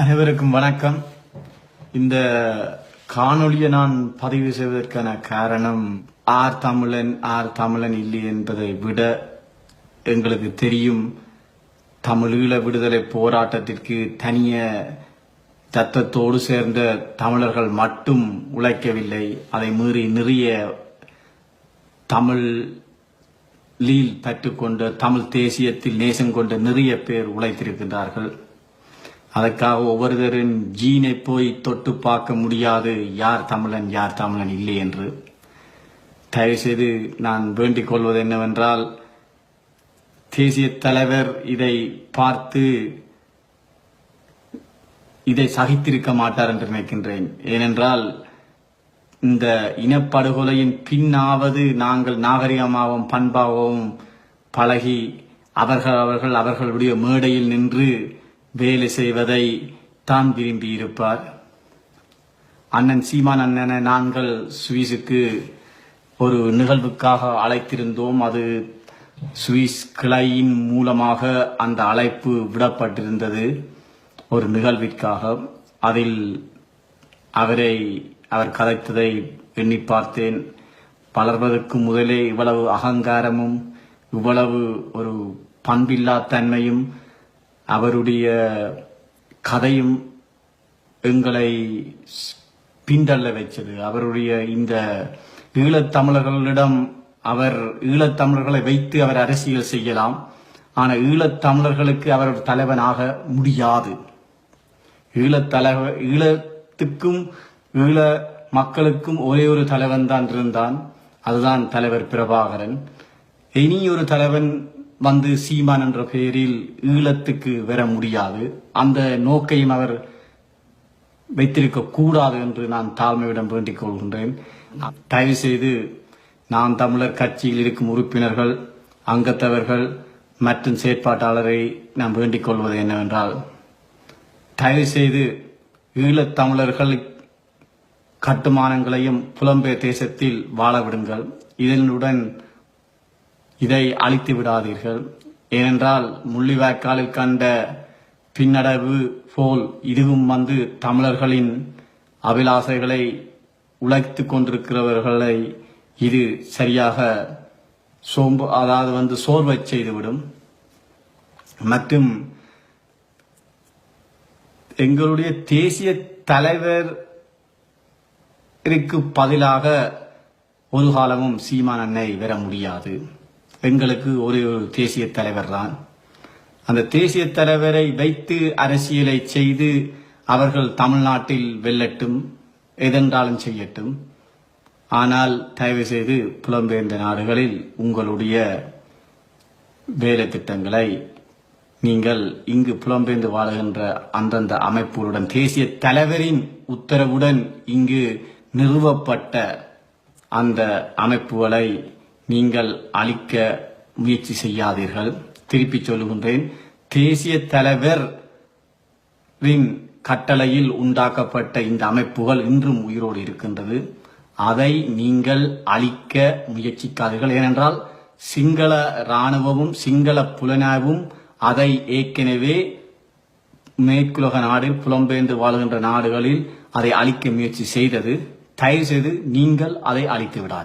அனைவருக்கும் வணக்கம். இந்த காணொளியை நான் பதிவு செய்வதற்கான காரணம் ஆர் தமிழன் ஆர் தமிழன் இல்லை என்பதை விட எங்களுக்கு தெரியும். தமிழீழ விடுதலை போராட்டத்திற்கு தனிய தத்தத்தோடு சேர்ந்த தமிழர்கள் மட்டும் உழைக்கவில்லை. அதை மீறி நிறைய தமிழ் லீல் பற்றுக்கொண்ட தமிழ் தேசியத்தில் நேசம் கொண்ட நிறைய பேர் உழைத்திருக்கின்றார்கள். அதற்காக ஒவ்வொருவரின் ஜீனை போய் தொட்டு பார்க்க முடியாது. யார் தமிழன் யார் தமிழன் இல்லை என்று. தயவுசெய்து நான் வேண்டிக் கொள்வது என்னவென்றால் தேசிய தலைவர் இதை பார்த்து இதை சகித்திருக்க மாட்டார் என்று நினைக்கின்றேன். ஏனென்றால் இந்த இனப்படுகொலையின் பின்னாவது நாங்கள் நாகரிகமாகவும் பண்பாகவும் பழகி அவர்கள் அவர்கள் அவர்களுடைய மேடையில் நின்று வேலை செய்வதை தான் விரும்பி இருப்பார் அண்ணன் சீமான் அண்ணனை நாங்கள் சுவிஸுக்கு ஒரு நிகழ்வுக்காக அழைத்திருந்தோம். அது சுவிஸ் கிளையின் மூலமாக அந்த அழைப்பு விடப்பட்டிருந்தது. ஒரு நிகழ்விற்காக. அதில் அவரை அவர் கதைத்ததை எண்ணி பார்த்தேன். வளர்வதற்கு முதலே இவ்வளவு அகங்காரமும் இவ்வளவு ஒரு பண்பில்லா தன்மையும் அவருடைய கதையும் எங்களை பின்தள்ள வைச்சது. அவருடைய இந்த ஈழத்தமிழர்களிடம் அவர் ஈழத்தமிழர்களை வைத்து அவர் அரசியல் செய்யலாம். ஆனால் ஈழத்தமிழர்களுக்கு அவர் தலைவனாக முடியாது. ஈழத்தலைவ ஈழத்துக்கும் ஈழ மக்களுக்கும் ஒரே ஒரு தலைவன் தான் இருந்தான். அதுதான் தலைவர் பிரபாகரன். இனி ஒரு தலைவன் வந்து சீமான் என்ற பெயரில் ஈழத்துக்கு வர முடியாது. அந்த நோக்கையும் அவர் வைத்திருக்க கூடாது என்று நான் தாழ்மையிடம் வேண்டிக் கொள்கின்றேன். தயவு செய்து நான் தமிழர் கட்சியில் இருக்கும் உறுப்பினர்கள் அங்கத்தவர்கள் மற்றும் செயற்பாட்டாளரை நான் வேண்டிக் கொள்வது என்னவென்றால் தயவு செய்து ஈழத்தமிழர்கள் கட்டுமானங்களையும் புலம்பெயர் தேசத்தில் வாழ விடுங்கள். இதனுடன் இதை அழித்து விடாதீர்கள். ஏனென்றால் முள்ளிவாய்க்காலில் கண்ட பின்னடைவு போல் இதுவும் வந்து தமிழர்களின் அபிலாசைகளை உழைத்து கொண்டிருக்கிறவர்களை இது சரியாக சோம்பு அதாவது வந்து சோர்வை செய்துவிடும். மற்றும் எங்களுடைய தேசிய தலைவருக்கு பதிலாக ஒரு காலமும் சீமான் அன்னை வர முடியாது. எங்களுக்கு ஒரே ஒரு தேசிய தலைவர் தான். அந்த தேசிய தலைவரை வைத்து அரசியலை செய்து அவர்கள் தமிழ்நாட்டில் வெல்லட்டும் எதென்றாலும் செய்யட்டும். ஆனால் தயவு செய்து புலம்பெயர்ந்த நாடுகளில் உங்களுடைய வேலை திட்டங்களை நீங்கள் இங்கு புலம்பெயர்ந்து வாழுகின்ற அந்தந்த அமைப்புகளுடன் தேசிய தலைவரின் உத்தரவுடன் இங்கு நிறுவப்பட்ட அந்த அமைப்புகளை நீங்கள் அழிக்க முயற்சி செய்யாதீர்கள். திருப்பி சொல்லுகின்றேன் தேசிய தலைவரின் கட்டளையில் உண்டாக்கப்பட்ட இந்த அமைப்புகள் இன்றும் உயிரோடு இருக்கின்றது. அதை நீங்கள் அழிக்க முயற்சிக்காதீர்கள். ஏனென்றால் சிங்கள இராணுவமும் சிங்கள புலனாய்வும் அதை ஏற்கனவே மேற்குலக நாடில் புலம்பெயர்ந்து வாழ்கின்ற நாடுகளில் அதை அழிக்க முயற்சி செய்தது. தயவு செய்து நீங்கள் அதை அழித்து விடாது